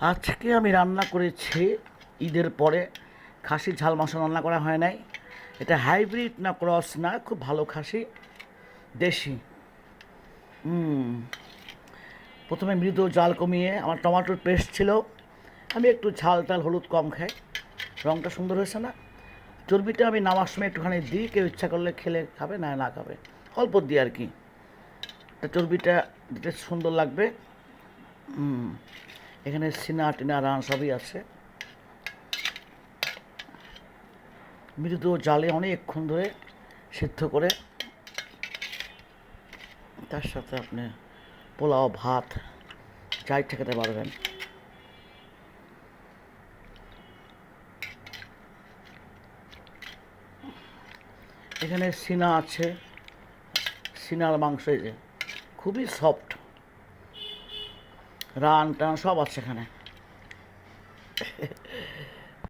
আজকে আমি রান্না করেছি ঈদের পরে। খাসির ঝাল মাংস রান্না করা হয় নাই। এটা হাইব্রিড না ক্রস না, খুব ভালো খাসি। দেশি। প্রথমে মৃদু জাল কমিয়ে আমার টমাটোর পেস্ট ছিল। আমি একটু ঝাল টাল হলুদ কম খাই। রঙটা সুন্দর হয়েছে না? চর্বিটা আমি নামার সময় একটুখানি দিই, কেউ ইচ্ছা করলে খেলে খাবে, না না খাবে। অল্প দিই আর কি। চর্বিটা দিতে সুন্দর লাগবে। এখানে সিনা, টিনা, রান সবই আছে। মৃদু জালে অনেকক্ষণ ধরে সিদ্ধ করে তার সাথে আপনি পোলাও, ভাত ইচ্ছা খেতে পারবেন। এখানে সিনা আছে, সিনার মাংস যে, খুবই সফট রান টান সব আছে এখানে